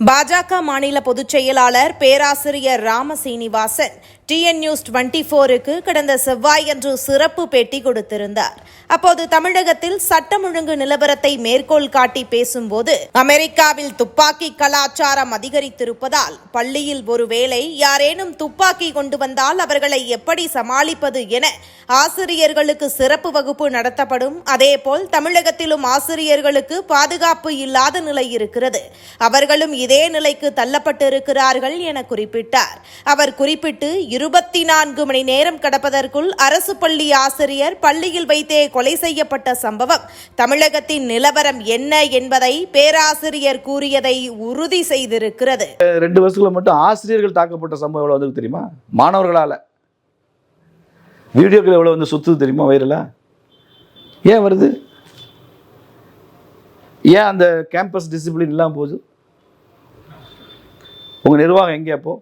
பாஜக மாநில பொதுச் செயலாளர் பேராசிரியர் Rama Srinivasan TN news twenty ஃபோருக்கு கடந்த செவ்வாயன்று சிறப்பு பேட்டி கொடுத்திருந்தார். அப்போது தமிழகத்தில் சட்டம் ஒழுங்கு நிலவரத்தை மேற்கோள் காட்டி பேசும்போது அமெரிக்காவில் துப்பாக்கி கலாச்சாரம் அதிகரித்திருப்பதால் பள்ளியில் ஒருவேளை யாரேனும் துப்பாக்கி கொண்டு வந்தால் அவர்களை எப்படி சமாளிப்பது என ஆசிரியர்களுக்கு சிறப்பு வகுப்பு நடத்தப்படும். அதேபோல் தமிழகத்திலும் ஆசிரியர்களுக்கு பாதுகாப்பு இல்லாத நிலை இருக்கிறது. அவர்களும் இதே நிலைக்கு தள்ளப்பட்டிருக்கிறார்கள் என குறிப்பிட்டார். அவர் குறிப்பிட்டு இருபத்தி நான்கு மணி நேரம் கடப்பதற்குள் அரசு பள்ளி ஆசிரியர் பள்ளியில் வைத்தே கொலை செய்யப்பட்ட சம்பவம் தமிழகத்தின் நிலவரம் என்ன என்பதை பேராசிரியர் கூறியதை உறுதி செய்திருக்கிறது. ரெண்டு வருஷத்துல மட்டும் ஆசிரியர்கள் தாக்கப்பட்ட சம்பவம் வந்து தெரியுமா? மாணவர்களால். வீடியோக்கள் எவ்வளோ வந்து சுத்துது தெரியுமா வைரலா ஏன் வருது? ஏன் அந்த கேம்பஸ் டிசிப்ளின் இல்லாமல் போகுது? உங்கள் நிர்வாகம் எங்கே அப்போ?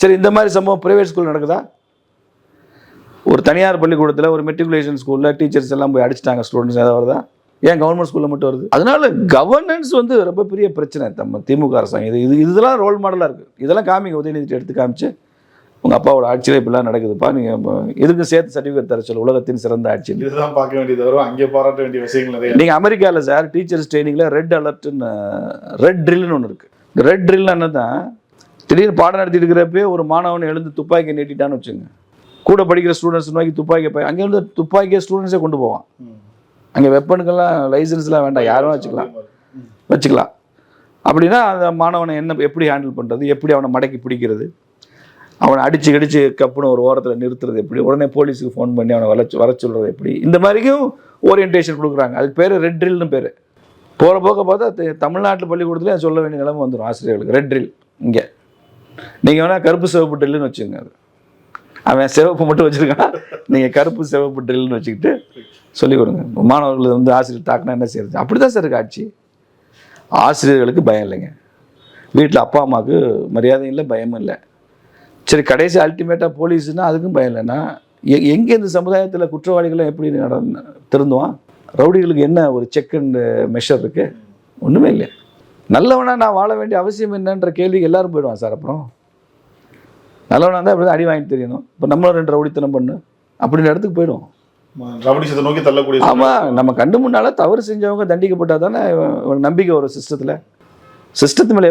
சரி இந்த மாதிரி சம்பவம் ப்ரைவேட் ஸ்கூல் நடக்குதா? ஒரு தனியார் பள்ளிக்கூடத்தில் ஒரு மெட்ரிகுலேஷன் ஸ்கூலில் டீச்சர்ஸ் எல்லாம் போய் அடிச்சிட்டாங்க ஸ்டூடெண்ட்ஸ் ஏதாவது வருதா? ஏன் கவர்மெண்ட் ஸ்கூலில் மட்டும் வருது? அதனால கவர்னன்ஸ் வந்து ரொம்ப பெரிய பிரச்சனை. நம்ம திமுக அரசாங்கம். இது இது இதெல்லாம் ரோல் மாடலாக இருக்குது இதெல்லாம் காமிங்க உதயநிதி எடுத்து காமிச்சு. உங்கள் அப்பாவோட ஆட்சியில் இப்படிலாம் நடக்குதுப்பா. நீங்கள் எதுக்கு சேர்த்து சர்டிஃபிகேட் தர சொல்ல? உலகத்தின் சிறந்த ஆட்சி இதுதான் பார்க்க வேண்டியது வரும் அங்கே பாராட்ட வேண்டிய விஷயங்கள் நிறைய. நீங்கள் அமெரிக்காவில் சார் டீச்சர்ஸ் ட்ரைனிங்கில் ரெட் அலர்ட்னு ரெட் ட்ரில்னு ஒன்று இருக்குது ரெட் ட்ரில் என்ன தான் திடீர்னு பாடம் நடத்திட்டு இருக்கிறப்பே ஒரு மாணவன் எழுந்து துப்பாக்கி நீட்டிட்டான்னு வச்சுங்க கூட படிக்கிற ஸ்டூடெண்ட்ஸ் நோக்கி துப்பாக்கி பய அங்கே வந்து துப்பாக்கியை ஸ்டூடெண்ட்ஸே கொண்டு போவான். அங்கே வெப்பனுக்கெல்லாம் லைசன்ஸ்லாம் வேண்டாம். யாரும் வச்சுக்கலாம். வச்சுக்கலாம். அப்படின்னா அந்த மாணவனை என்ன எப்படி ஹேண்டில் பண்ணுறது எப்படி அவனை மடக்கி பிடிக்கிறது? அவனை அடிச்சு கடிச்சு கப்புன்னு ஒரு ஓரத்தில் நிறுத்துறது எப்படி? உடனே போலீஸுக்கு ஃபோன் பண்ணி அவனை வளச்சு வர சொல்கிறது எப்படி? இந்த மாதிரியும் ஓரியன்டேஷன் கொடுக்குறாங்க. அதுக்கு பேர் ரெட் ட்ரில்னு பேர். போகிற போக்க பார்த்தா தமிழ்நாட்டில் தமிழ்நாட்டு பள்ளிக்கூடத்துலேயே சொல்ல வேண்டிய நிலைமை வந்துடும் ஆசிரியர்களுக்கு. ரெட் ட்ரில் இங்கே. நீங்கள் வேணால் கருப்பு சிவப்பு ட்ரில்லுன்னு வச்சுக்கோங்க அது. அவன் சிவப்பு மட்டும் வச்சுருக்கான். நீங்கள் கருப்பு சிவப்பு ட்ரில்னு வச்சுக்கிட்டு சொல்லிக் கொடுங்க. மாணவர்கள் வந்து ஆசிரியர் தாக்குனா என்ன செய்யறது? அப்படி தான் சார் காட்சி ஆசிரியர்களுக்கு பயம் இல்லைங்க. வீட்டில் அப்பா அம்மாவுக்கு மரியாதையும் இல்லை பயமும் இல்லை. சரி கடைசி அல்டிமேட்டாக போலீஸ்னா அதுக்கும் பயம் இல்லைன்னா எ எங்கே இந்த சமுதாயத்தில் குற்றவாளிகளை எப்படி நட திருந்துவான்? ரவுடிகளுக்கு என்ன ஒரு செக் அண்ட் மெஷர் இருக்குது ஒன்றுமே இல்லை நல்லவனா நான் வாழ வேண்டிய அவசியம் என்னன்ற கேள்விக்கு எல்லாரும் போயிடுவான் சார் அப்புறம். நல்லவனா தான் அடி வாங்கிட்டு தெரியணும். இப்போ நம்மளும் ரெண்டு ரவுடித்தனம் பண்ணு. அப்படின்ற இடத்துக்கு போயிடும் ரவுடிசத்தை நோக்கி தள்ளக்கூடிய ஆமாம் நம்ம கண்டு முன்னால தவறு செஞ்சவங்க தண்டிக்கப்பட்டா தானே நம்பிக்கை வரும் சிஸ்டத்தில். சிஸ்டத்து மேலே